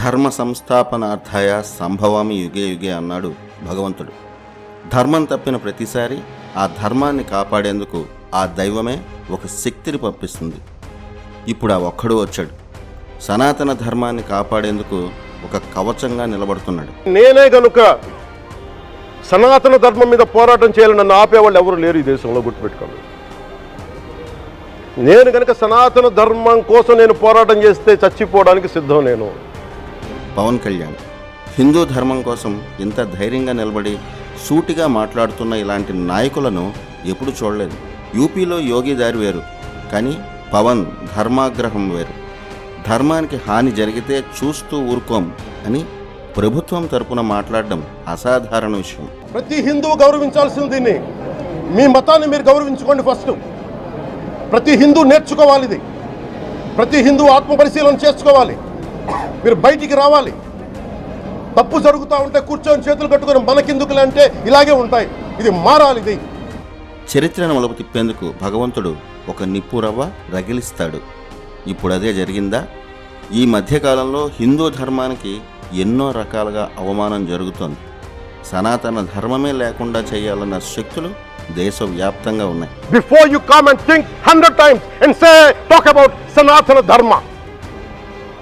ధర్మ సంస్థాపనార్థాయ సంభవామి యుగే యుగే అన్నాడు భగవంతుడు. ధర్మం తప్పిన ప్రతిసారి ఆ ధర్మాన్ని కాపాడేందుకు ఆ దైవమే ఒక శక్తిని పంపిస్తుంది. ఇప్పుడు ఆ ఒక్కడు వచ్చాడు. సనాతన ధర్మాన్ని కాపాడేందుకు ఒక కవచంగా నిలబడుతున్నాడు. నేనే గనుక సనాతన ధర్మం మీద పోరాటం చేయాలని నన్ను ఆపేవాళ్ళు ఎవరు లేరు ఈ దేశంలో గుర్తుపెట్టుకోండి. నేను కనుక సనాతన ధర్మం కోసం నేను పోరాటం చేస్తే చచ్చిపోవడానికి సిద్ధం నేను. పవన్ కళ్యాణ్. హిందూ ధర్మం కోసం ఇంత ధైర్యంగా నిలబడి సూటిగా మాట్లాడుతున్న ఇలాంటి నాయకులను ఎప్పుడు చూడలేదు. యూపీలో యోగి దారి వేరు కానీ పవన్ ధర్మాగ్రహం వేరు. ధర్మానికి హాని జరిగితే చూస్తూ ఊరుకోం అని ప్రభుత్వం తరపున మాట్లాడడం అసాధారణ విషయం. ప్రతి హిందువు గౌరవించాల్సింది దీన్ని. మీ మతాన్ని మీరు గౌరవించుకోండి ఫస్ట్. ప్రతి హిందూ నేర్చుకోవాలి ఇది. ప్రతి హిందూ ఆత్మ పరిశీలన చేసుకోవాలి. మీరు బయటికి రావాలి. తప్పు జరుగుతూ ఉంటే కూర్చొని చేతులు కట్టుకొని మనకెందుకులే అంటే ఇలాగే ఉంటాయి. ఇది మారాలి ఇది. చరిత్రను మలుపు తిప్పేందుకు భగవంతుడు ఒక నిప్పురవ్వ రగిలిస్తాడు. ఇప్పుడు అదే జరిగిందా? ఈ మధ్యకాలంలో హిందూ ధర్మానికి ఎన్నో రకాలుగా అవమానం జరుగుతోంది. సనాతన ధర్మమే లేకుండా చేయాలన్న శక్తులు దేశవ్యాప్తంగా ఉన్నాయి. Before you come and think hundred times and say talk about Sanatana Dharma.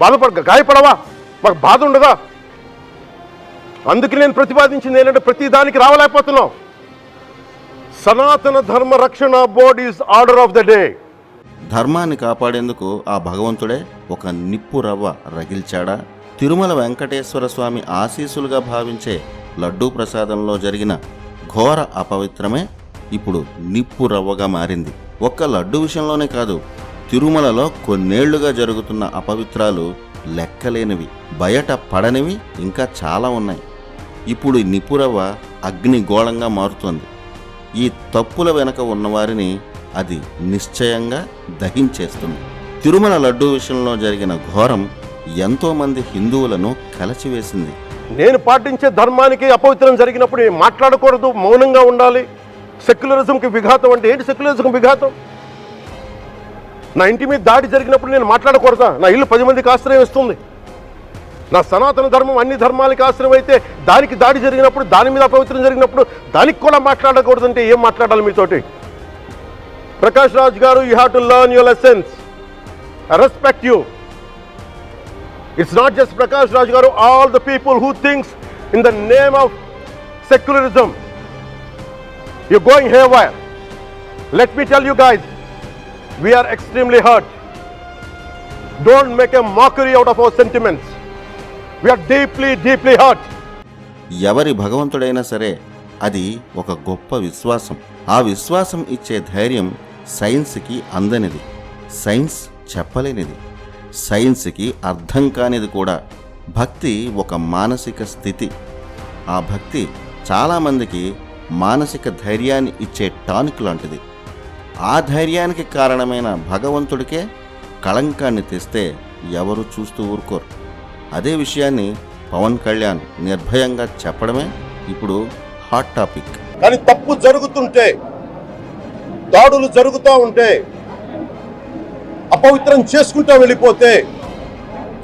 బాధపడ గాయపడవా? మాకు బాధ ఉండదా? అందుకే నేను ప్రతిపాదించింది ఏంటంటే ప్రతి దానికి రావలేకపోతున్నాం. Sanatana Dharma Rakshana board is order of the day. ధర్మాన్ని కాపాడేందుకు ఆ భగవంతుడే ఒక నిప్పు రవ్వ రగిల్చాడా? తిరుమల వెంకటేశ్వర స్వామి ఆశీసులుగా భావించే లడ్డూ ప్రసాదంలో జరిగిన ఘోర అపవిత్రమే ఇప్పుడు నిప్పు రవ్వగా మారింది. ఒక్క లడ్డు విషయంలోనే కాదు తిరుమలలో కొన్నేళ్ళుగా జరుగుతున్న అపవిత్రాలు లెక్కలేనివి బయట పడనివి ఇంకా చాలా ఉన్నాయి. ఇప్పుడు నిపురవ అగ్నిగోళంగా మారుతోంది. ఈ తప్పుల వెనక ఉన్నవారిని అది నిశ్చయంగా దహించేస్తుంది. తిరుమల లడ్డూ విషయంలో జరిగిన ఘోరం ఎంతోమంది హిందువులను కలచివేసింది. నేను పాటించే ధర్మానికి అపవిత్రం జరిగినప్పుడు మాట్లాడకూడదు మౌనంగా ఉండాలి. సెక్యులరిజంకి విఘాతం అంటే ఏంటి సెక్యులరిజం విఘాతం? నా ఇంటి మీద దాడి జరిగినప్పుడు నేను మాట్లాడకూడదా? నా ఇల్లు పది మందికి ఆశ్రయం ఇస్తుంది. నా సనాతన ధర్మం అన్ని ధర్మాలకి ఆశ్రయం అయితే దానికి దాడి జరిగినప్పుడు దాని మీద అపవిత్రం జరిగినప్పుడు దానికి కూడా మాట్లాడకూడదంటే ఏం మాట్లాడాలి మీతోటి? Prakash Raj garu you have to learn your lessons respect you it's not just Prakash Raj garu all the people who things in the name of secularism you going haywire let me tell you guides are extremely hurt. Don't make a mockery out of our sentiments. We are deeply, deeply hurt. ఎవరి భగవంతుడైనా సరే అది ఒక గొప్ప విశ్వాసం ఆ విశ్వాసం ఇచ్చే ధైర్యం సైన్స్కి అందనిది సైన్స్ చెప్పలేనిది సైన్స్కి అర్థం కానిది కూడా భక్తి ఒక మానసిక స్థితి ఆ భక్తి చాలామందికి మానసిక ధైర్యాన్ని ఇచ్చే టానిక్ లాంటిది ఆ ధైర్యానికి కారణమైన భగవంతుడికే కళంకాన్ని తెస్తే ఎవరు చూస్తూ ఊరుకోరు. అదే విషయాన్ని పవన్ కళ్యాణ్ నిర్భయంగా చెప్పడమే ఇప్పుడు హాట్ టాపిక్. కానీ తప్పు జరుగుతుంటే దాడులు జరుగుతూ ఉంటే అపవిత్రం చేసుకుంటా వెళ్ళిపోతే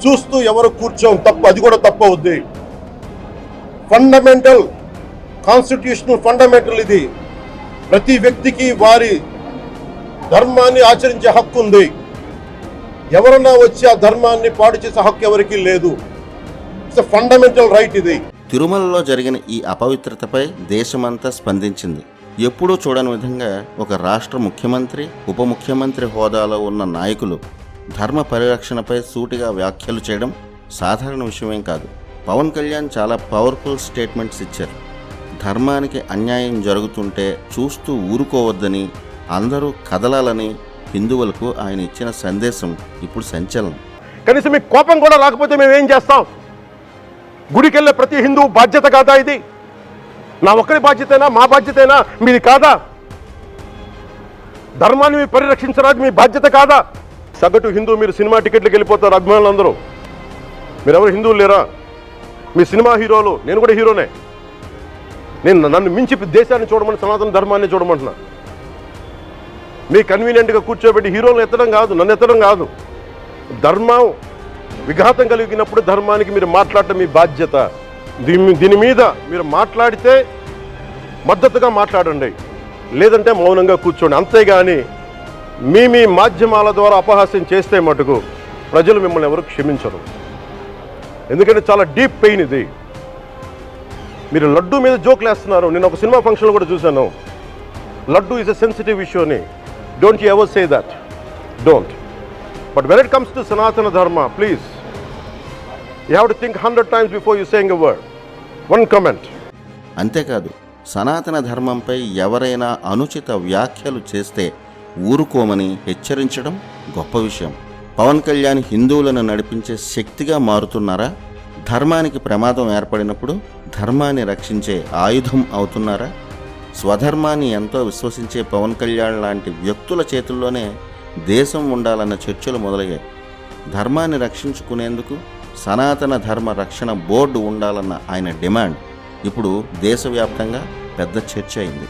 చూస్తూ ఎవరు కూర్చోం తప్పు అది కూడా తప్పు అవుద్ది. ఫండమెంటల్ కాన్స్టిట్యూషనల్ ఫండమెంటల్ ఇది. ప్రతి వ్యక్తికి వారి ధర్మాన్ని ఆచరించే హక్కు ఉంది. ఎవరన్నా వచ్చి ఆ ధర్మాన్ని పాడు చేసే హక్కు ఎవరికీ లేదు. ఇట్స్ ఫండమెంటల్ రైట్ ఇది. తిరుమలలో జరిగిన ఈ అపవిత్రతపై దేశమంతా స్పందించింది. ఎప్పుడూ చూడని విధంగా ఒక రాష్ట్ర ముఖ్యమంత్రి ఉప ముఖ్యమంత్రి హోదాలో ఉన్న నాయకులు ధర్మ పరిరక్షణపై సూటిగా వ్యాఖ్యలు చేయడం సాధారణ విషయమేం కాదు. పవన్ కళ్యాణ్ చాలా పవర్ఫుల్ స్టేట్మెంట్స్ ఇచ్చారు. ధర్మానికి అన్యాయం జరుగుతుంటే చూస్తూ ఊరుకోవద్దని అందరూ కదలాలని హిందువులకు ఆయన ఇచ్చిన సందేశం ఇప్పుడు సంచలనం. కనీసం మీకు కోపం కూడా రాకపోతే మేము ఏం చేస్తాం? గుడికెళ్ళే ప్రతి హిందువు బాధ్యత కాదా ఇది? నా ఒక్కరి బాధ్యతేనా? మా బాధ్యతేనా? మీది కాదా? ధర్మాన్ని మీరు పరిరక్షించరాదు మీ బాధ్యత కాదా? సగటు హిందూ మీరు సినిమా టికెట్లకు వెళ్ళిపోతారు అభిమానులందరూ. మీరెవరు హిందువులు లేరా? మీ సినిమా హీరోలు నేను కూడా హీరోనే. నేను నన్ను మించి దేశాన్ని చూడమని సనాతన ధర్మాన్ని చూడమంటున్నాను మీ కన్వీనియంట్గా కూర్చోబెట్టి హీరోలను ఎత్తడం కాదు నన్ను ఎత్తడం కాదు. ధర్మం విఘాతం కలిగినప్పుడు ధర్మానికి మీరు మాట్లాడటం మీ బాధ్యత. దీని దీని మీద మీరు మాట్లాడితే మద్దతుగా మాట్లాడండి. లేదంటే మౌనంగా కూర్చోండి. అంతేగాని మీ మీ మాధ్యమాల ద్వారా అపహాస్యం చేస్తే మటుకు ప్రజలు మిమ్మల్ని ఎవరు క్షమించరు. ఎందుకంటే చాలా డీప్ పెయిన్ ఇది. మీరు లడ్డు మీద జోకులు వేస్తున్నారు నేను ఒక సినిమా ఫంక్షన్లో కూడా చూశాను. Laddu is a sensitive issue అని. Don't you ever say that don't but when it comes to Sanatana Dharma please you have to think hundred times before you saying a word one comment అంతేకాదు సనాతన ధర్మంపై ఎవరైనా అనుచిత వ్యాఖ్యలు చేస్తే ఊరుకోమని హెచ్చరించడం గొప్ప విషయం. పవన్ కళ్యాణ్ హిందువులను నడిపించే శక్తిగా మారుతున్నారా? ధర్మానికి ప్రమాదం ఏర్పడినప్పుడు ధర్మాన్ని రక్షించే ఆయుధం అవుతున్నారా? స్వధర్మాన్ని ఎంతో విశ్వసించే పవన్ కళ్యాణ్ లాంటి వ్యక్తుల చేతుల్లోనే దేశం ఉండాలన్న చర్చలు మొదలయ్యాయి. ధర్మాన్ని రక్షించుకునేందుకు సనాతన ధర్మ రక్షణ బోర్డు ఉండాలన్న ఆయన డిమాండ్ ఇప్పుడు దేశవ్యాప్తంగా పెద్ద చర్చ అయింది.